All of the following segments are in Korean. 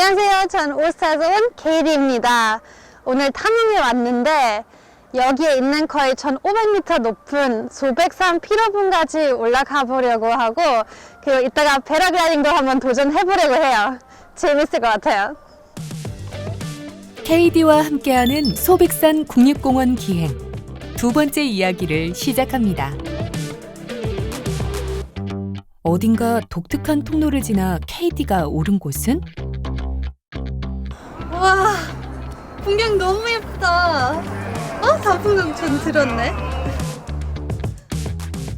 안녕하세요. 전 오스타에서 온 케이리입니다. 오늘 탐험에 왔는데 여기에 있는 거의 1500m 높은 소백산 피로분까지 올라가 보려고 하고 그리고 이따가 패러글라이딩도 한번 도전해 보려고 해요. 재밌을 것 같아요. KD와 함께하는 소백산 국립공원 기행 두 번째 이야기를 시작합니다. 어딘가 독특한 통로를 지나 KD가 오른 곳은 와, 풍경 너무 예쁘다. 어, 단풍도 전 들었네.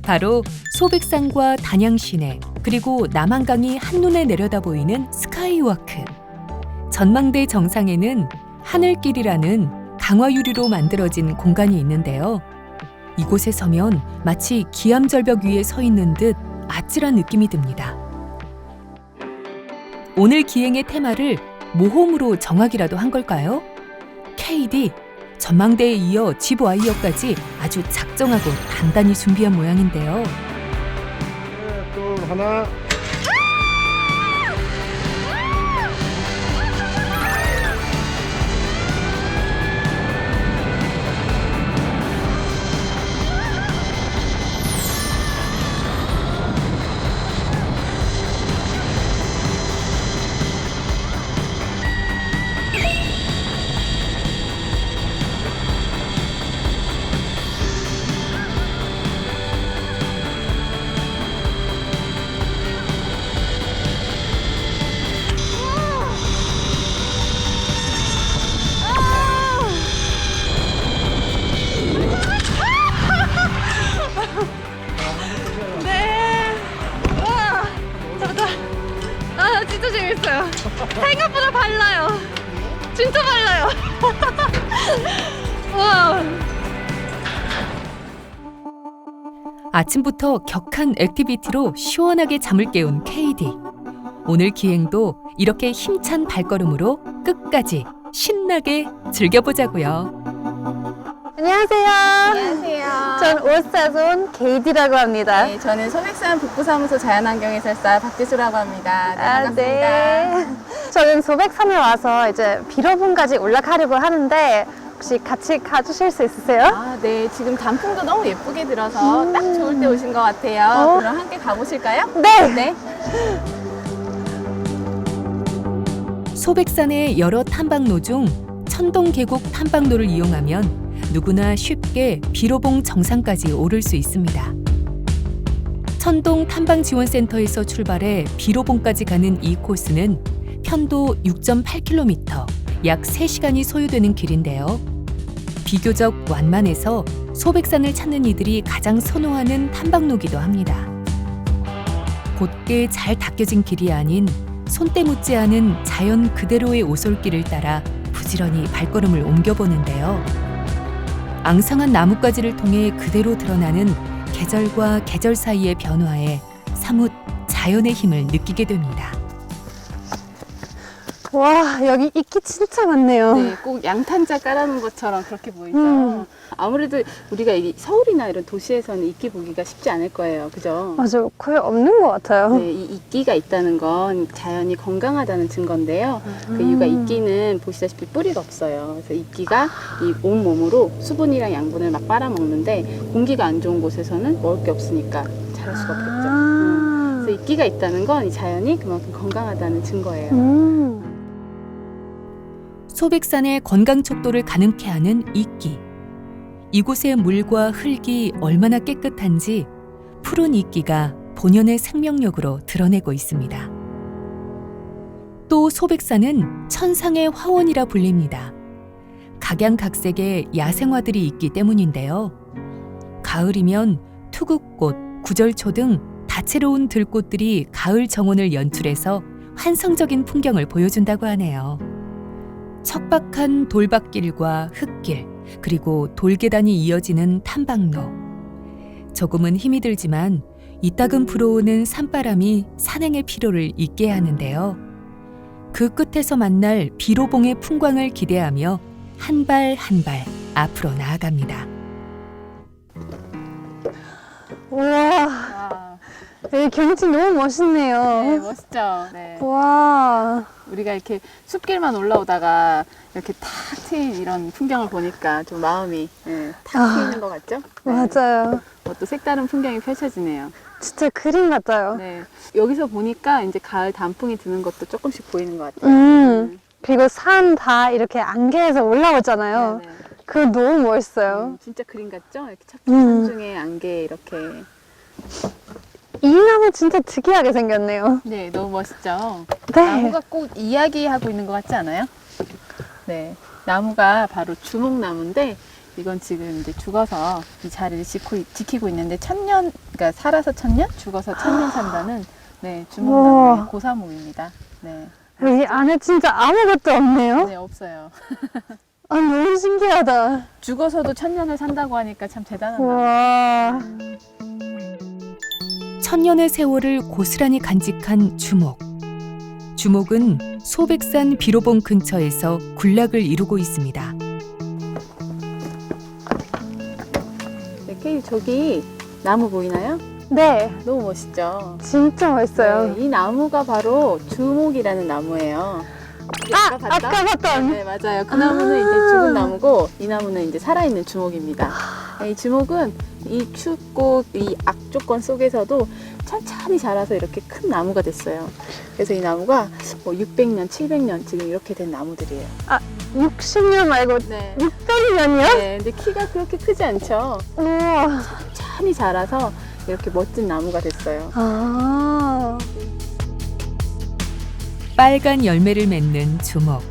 바로 소백산과 단양 시내 그리고 남한강이 한눈에 내려다 보이는 스카이워크. 전망대 정상에는 하늘길이라는 강화 유리로 만들어진 공간이 있는데요. 이곳에 서면 마치 기암절벽 위에 서 있는 듯 아찔한 느낌이 듭니다. 오늘 기행의 테마를 모험으로 정하기라도 한 걸까요? KD 전망대에 이어 집 와이어까지 아주 작정하고 단단히 준비한 모양인데요. 하나, 둘, 하나. 재밌어요. 생각보다 발라요. 진짜 발라요. 와. 아침부터 격한 액티비티로 시원하게 잠을 깨운 KD. 오늘 기행도 이렇게 힘찬 발걸음으로 끝까지 신나게 즐겨보자고요. 안녕하세요. 안녕하세요. 전 오스타에서 온 케이디라고 합니다. 네, 저는 소백산 북부사무소 자연환경해설사 박지수라고 합니다. 네, 아, 반갑습니다. 네. 저는 소백산에 와서 이제 비로분까지 올라가려고 하는데 혹시 같이 가주실 수 있으세요? 아, 네. 지금 단풍도 너무 예쁘게 들어서 딱 좋을 때 오신 것 같아요. 어. 그럼 함께 가보실까요? 네. 네. 소백산의 여러 탐방로 중 천동 계곡 탐방로를 이용하면 누구나 쉽게 비로봉 정상까지 오를 수 있습니다. 천동 탐방지원센터에서 출발해 비로봉까지 가는 이 코스는 편도 6.8km, 약 3시간이 소요되는 길인데요. 비교적 완만해서 소백산을 찾는 이들이 가장 선호하는 탐방로기도 합니다. 곧게 잘 닦여진 길이 아닌 손때 묻지 않은 자연 그대로의 오솔길을 따라 부지런히 발걸음을 옮겨보는데요. 앙상한 나뭇가지를 통해 그대로 드러나는 계절과 계절 사이의 변화에 사뭇 자연의 힘을 느끼게 됩니다. 와, 여기 이끼 진짜 많네요. 네, 꼭 양탄자 깔아놓은 것처럼 그렇게 보이죠. 음. 아무래도 우리가 이 서울이나 이런 도시에서는 이끼 보기가 쉽지 않을 거예요. 그죠? 맞아, 거의 없는 것 같아요. 네, 이 이끼가 있다는 건 자연이 건강하다는 증거인데요. 그 이유가 음. 이끼는 보시다시피 뿌리가 없어요. 그래서 이끼가 이 온몸으로 수분이랑 양분을 막 빨아먹는데 공기가 안 좋은 곳에서는 먹을 게 없으니까 자랄 수가 없겠죠. 음. 아. 그래서 이끼가 있다는 건 이 자연이 그만큼 건강하다는 증거예요. 음. 소백산의 건강 척도를 가능케 하는 이끼. 이곳의 물과 흙이 얼마나 깨끗한지 푸른 이끼가 본연의 생명력으로 드러내고 있습니다. 또 소백산은 천상의 화원이라 불립니다. 각양각색의 야생화들이 있기 때문인데요. 가을이면 투국꽃, 구절초 등 다채로운 들꽃들이 가을 정원을 연출해서 환상적인 풍경을 보여준다고 하네요. 척박한 돌밭길과 흙길, 그리고 돌계단이 이어지는 탐방로. 조금은 힘이 들지만 이따금 불어오는 산바람이 산행의 피로를 잊게 하는데요. 그 끝에서 만날 비로봉의 풍광을 기대하며 한 발 한 발 앞으로 나아갑니다. 우와, 아, 여기 경치 너무 멋있네요. 네, 멋있죠. 네. 와, 우리가 이렇게 숲길만 올라오다가 이렇게 탁 트인 이런 풍경을 보니까 좀 마음이 네, 탁 아, 트이는 것 같죠? 네. 맞아요. 어, 또 색다른 풍경이 펼쳐지네요. 진짜 그림 같아요. 네. 여기서 보니까 이제 가을 단풍이 드는 것도 조금씩 보이는 것 같아요. 음, 그리고 산 다 이렇게 안개에서 올라오잖아요. 네, 네. 그거 너무 멋있어요. 음, 진짜 그림 같죠? 이렇게 음. 산중에 안개 이렇게. 이 나무 진짜 특이하게 생겼네요. 네, 너무 멋있죠? 네. 나무가 꼭 이야기하고 있는 것 같지 않아요? 네. 나무가 바로 주목나무인데 이건 지금 이제 죽어서 이 자리를 지키고, 지키고 있는데 천년, 그러니까 살아서 천년, 죽어서 천년 산다는 네, 주목나무의 우와. 고사목입니다. 네. 여기 안에 진짜 아무것도 없네요. 네, 없어요. 아, 너무 신기하다. 죽어서도 천년을 산다고 하니까 참 대단한 나무. 와, 천년의 세월을 고스란히 간직한 주목. 주목은 소백산 비로봉 근처에서 군락을 이루고 있습니다. 네, 케이 저기 나무 보이나요? 네, 너무 멋있죠? 진짜 멋있어요. 네, 이 나무가 바로 주목이라는 나무예요. 아, 아까 봤던. 네, 맞아요. 그 나무는 이제 죽은 나무고 이 나무는 이제 살아있는 주목입니다. 네, 이 주목은 이 춥고 이 악조건 속에서도 천천히 자라서 이렇게 큰 나무가 됐어요. 그래서 이 나무가 뭐 600년, 700년 지금 이렇게 된 나무들이에요. 60년 말고 네. 600년이요? 네, 근데 키가 그렇게 크지 않죠. 우와. 천천히 자라서 이렇게 멋진 나무가 됐어요. 아, 빨간 열매를 맺는 주먹.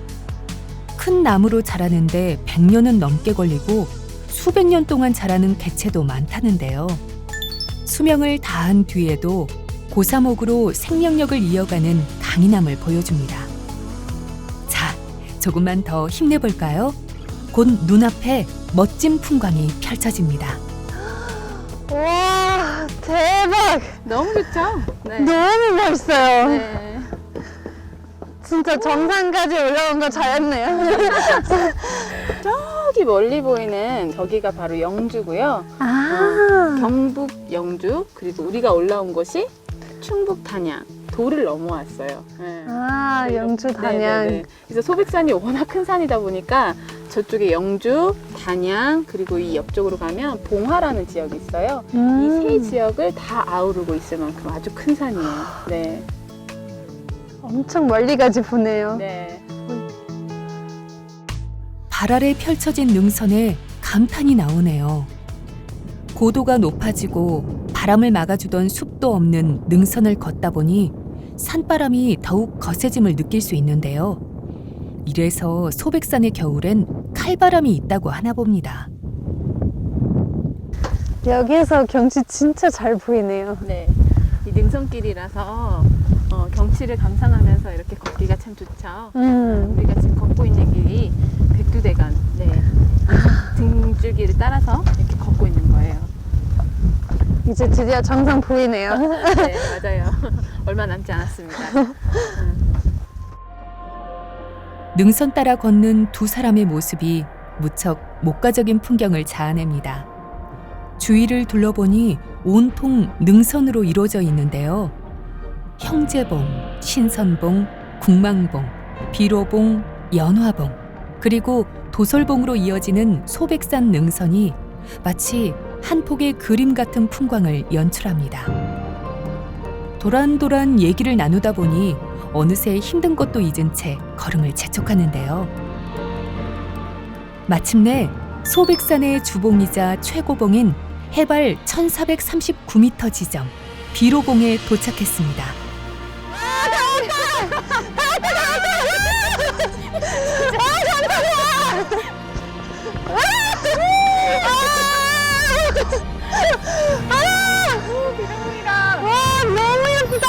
큰 나무로 자라는데 100년은 넘게 걸리고 수백 년 동안 자라는 개체도 많다는데요. 수명을 다한 뒤에도 고사목으로 생명력을 이어가는 강인함을 보여줍니다. 자, 조금만 더 힘내볼까요? 곧 눈앞에 멋진 풍광이 펼쳐집니다. 와, 대박. 너무 좋죠? 네. 너무 멋있어요. 네. 진짜 정상까지 올라온 거 잘했네요. 저기 멀리 보이는 저기가 바로 영주고요. 아, 경북 영주 그리고 우리가 올라온 곳이 충북 단양 도를 넘어왔어요. 네. 아, 영주 네, 단양. 네, 네. 그래서 소백산이 워낙 큰 산이다 보니까 저쪽에 영주, 단양 그리고 이 옆쪽으로 가면 봉화라는 지역이 있어요. 이세 음, 지역을 다 아우르고 있을 만큼 아주 큰 산이에요. 네. 엄청 멀리까지 보네요. 네. 발 아래 펼쳐진 능선에 감탄이 나오네요. 고도가 높아지고 바람을 막아주던 숲도 없는 능선을 걷다 보니 산바람이 더욱 거세짐을 느낄 수 있는데요. 이래서 소백산의 겨울엔 칼바람이 있다고 하나 봅니다. 여기에서 경치 진짜 잘 보이네요. 네. 이 능선길이라서 어, 경치를 감상하면서 이렇게 걷기가 참 좋죠. 음, 우리가 지금 걷고 있는 길이 백두대간 네. 등줄기를 따라서 이렇게 걷고 있는 거예요. 이제 드디어 정상 보이네요. 네, 맞아요. 얼마 남지 않았습니다. 능선 따라 걷는 두 사람의 모습이 무척 목가적인 풍경을 자아냅니다. 주위를 둘러보니 온통 능선으로 이루어져 있는데요. 형제봉, 신선봉, 국망봉, 비로봉, 연화봉, 그리고 도솔봉으로 이어지는 소백산 능선이 마치 한 폭의 그림 같은 풍광을 연출합니다. 도란도란 얘기를 나누다 보니 어느새 힘든 것도 잊은 채 걸음을 재촉하는데요. 마침내 소백산의 주봉이자 최고봉인 해발 1439m 지점 비로봉에 도착했습니다. 와, 너무 예쁘다.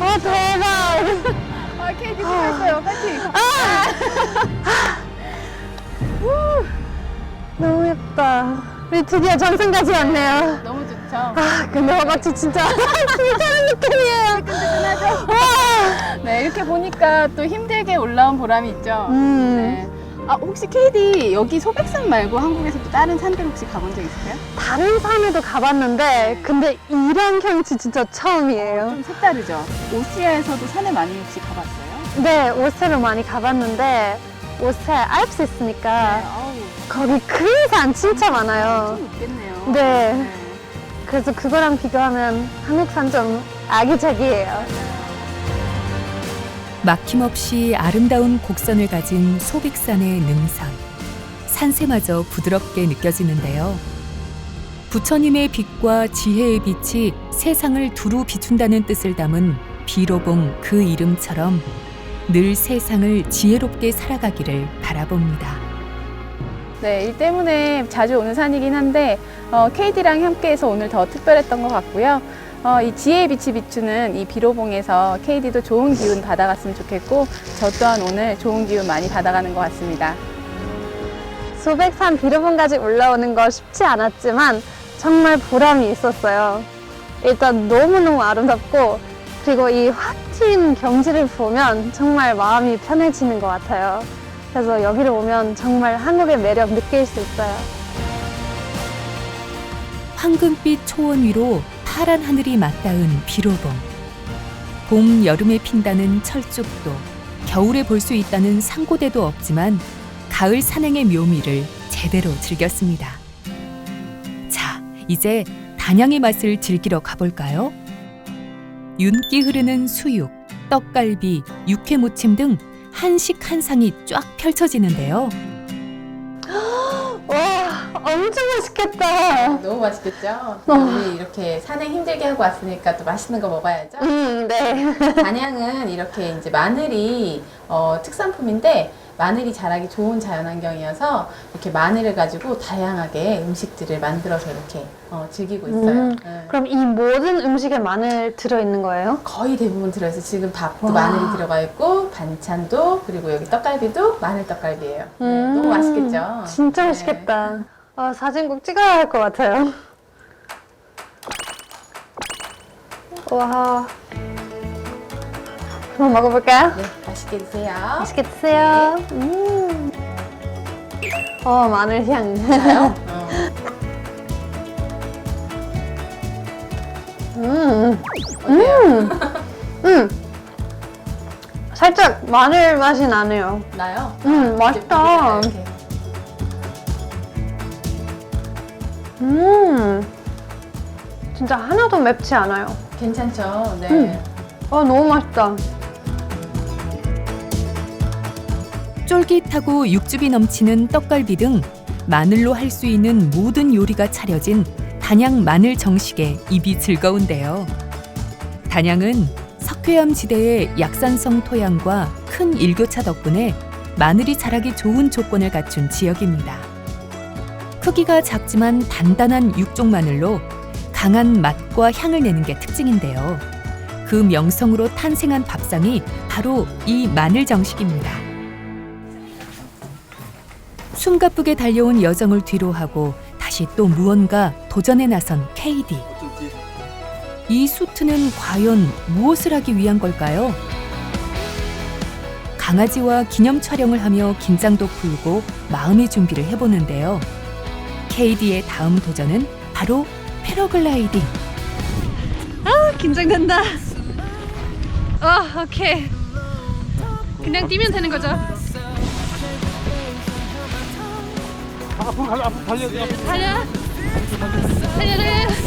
와, 대박. 아, 케이크 수고했어요. 파이팅! 너무 예쁘다. 우리 드디어 정상까지 왔네요. 너무 좋죠? 아, 근데 허벅지 진짜 불타는 느낌이에요. 와. 네, 이렇게 보니까 또 힘들게 올라온 보람이 있죠? 음. 네. 아 혹시 KD 여기 소백산 말고 한국에서 또 다른 산들 혹시 가본 적 있으세요? 다른 산에도 가봤는데 근데 이런 경치 진짜 처음이에요. 좀 색다르죠. 오스트리아에서도 산에 많이 혹시 가봤어요? 네, 오스를 많이 가봤는데 오스에 알프스 있으니까 아우 거기 큰 산 진짜 많아요. 좀 높겠네요. 네. 그래서 그거랑 비교하면 한국 산 좀 아기자기해요. 막힘없이 아름다운 곡선을 가진 소백산의 능선. 산세마저 부드럽게 느껴지는데요. 부처님의 빛과 지혜의 빛이 세상을 두루 비춘다는 뜻을 담은 비로봉 그 이름처럼 늘 세상을 지혜롭게 살아가기를 바라봅니다. 네, 일 때문에 자주 오는 산이긴 한데 어, KD랑 함께해서 오늘 더 특별했던 것 같고요. 어, 이 지혜의 빛이 비추는 이 비로봉에서 KD도 좋은 기운 받아갔으면 좋겠고 저 또한 오늘 좋은 기운 많이 받아가는 것 같습니다. 소백산 비로봉까지 올라오는 거 쉽지 않았지만 정말 보람이 있었어요. 일단 너무너무 아름답고 그리고 이 확 트인 경지를 보면 정말 마음이 편해지는 것 같아요. 그래서 여기를 오면 정말 한국의 매력 느낄 수 있어요. 황금빛 초원 위로 파란 하늘이 맞닿은 비로봉. 봄, 여름에 핀다는 철쭉도, 겨울에 볼 수 있다는 상고대도 없지만 가을 산행의 묘미를 제대로 즐겼습니다. 자, 이제 단양의 맛을 즐기러 가볼까요? 윤기 흐르는 수육, 떡갈비, 육회무침 등 한식 한상이 쫙 펼쳐지는데요. 와, 엄청 맛있겠다. 너무 맛있겠죠? 어. 우리 이렇게 산행 힘들게 하고 왔으니까 또 맛있는 거 먹어야죠. 음, 네. 단양은 이렇게 이제 마늘이 어, 특산품인데 마늘이 자라기 좋은 자연환경이어서 이렇게 마늘을 가지고 다양하게 음식들을 만들어서 이렇게 어, 즐기고 있어요. 음, 네. 그럼 이 모든 음식에 마늘 들어있는 거예요? 거의 대부분 들어있어요. 지금 밥도 와. 마늘이 들어가 있고 반찬도 그리고 여기 떡갈비도 마늘 떡갈비예요. 네, 음, 너무 맛있겠죠? 진짜 네. 맛있겠다. 아, 사진 꼭 찍어야 할 것 같아요. 와. 한번 먹어볼까요? 네, 맛있게 드세요. 맛있게 드세요. 음. 어, 마늘 향. 나요? 어. 음. 어때요? 음. 살짝 마늘 맛이 나네요. 나요? 음, 맛있다. 이렇게. 음. 진짜 하나도 맵지 않아요. 괜찮죠? 네. 음. 어, 너무 맛있다. 쫄깃하고 육즙이 넘치는 떡갈비 등 마늘로 할 수 있는 모든 요리가 차려진 단양 마늘 정식에 입이 즐거운데요. 단양은 석회암 지대의 약산성 토양과 큰 일교차 덕분에 마늘이 자라기 좋은 조건을 갖춘 지역입니다. 크기가 작지만 단단한 육종 마늘로 강한 맛과 향을 내는 게 특징인데요. 그 명성으로 탄생한 밥상이 바로 이 마늘 정식입니다. 숨가쁘게 달려온 여정을 뒤로하고 다시 또 무언가 도전에 나선 KD. 이 수트는 과연 무엇을 하기 위한 걸까요? 강아지와 기념 촬영을 하며 긴장도 풀고 마음의 준비를 해보는데요. KD의 다음 도전은 바로 패러글라이딩. 긴장된다. 어, 오케이. 그냥 뛰면 되는 거죠? 앞으로 갈 앞으로 달려 달려. 달려, 달려.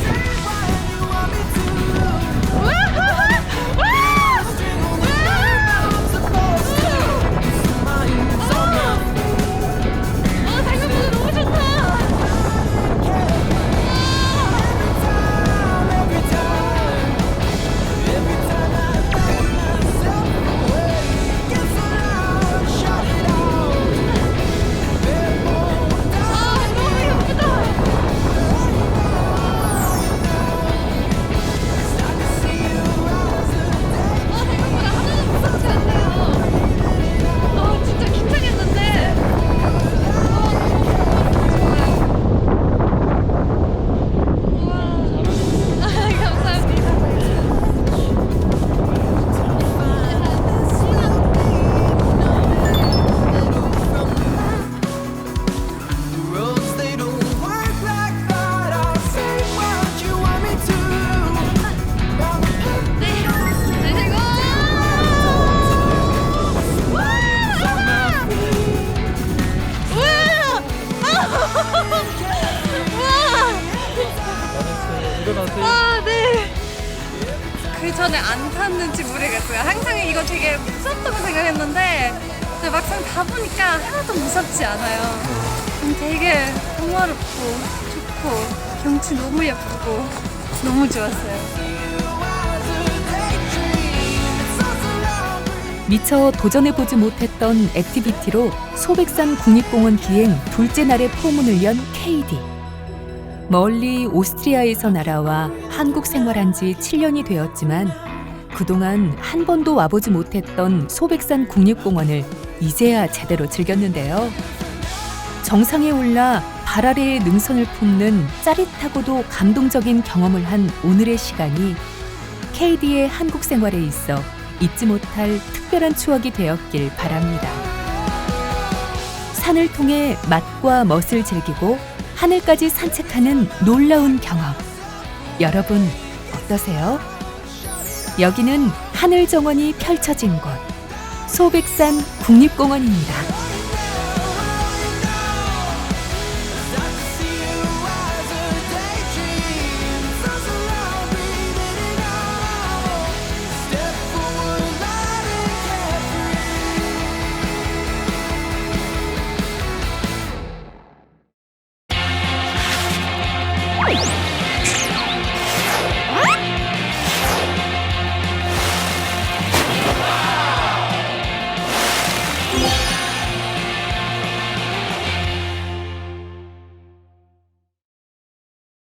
막상 가보니까 하나도 무섭지 않아요. 음, 되게 평화롭고 좋고 경치 너무 예쁘고 너무 좋았어요. 미처 도전해보지 못했던 액티비티로 소백산 국립공원 기행 둘째 날의 포문을 연 KD. 멀리 오스트리아에서 날아와 한국 생활한 지 7년이 되었지만 그동안 한 번도 와보지 못했던 소백산 국립공원을 이제야 제대로 즐겼는데요. 정상에 올라 발 아래의 능선을 품는 짜릿하고도 감동적인 경험을 한 오늘의 시간이 KD의 한국 생활에 있어 잊지 못할 특별한 추억이 되었길 바랍니다. 산을 통해 맛과 멋을 즐기고 하늘까지 산책하는 놀라운 경험. 여러분, 어떠세요? 여기는 하늘 정원이 펼쳐진 곳, 소백산 국립공원입니다.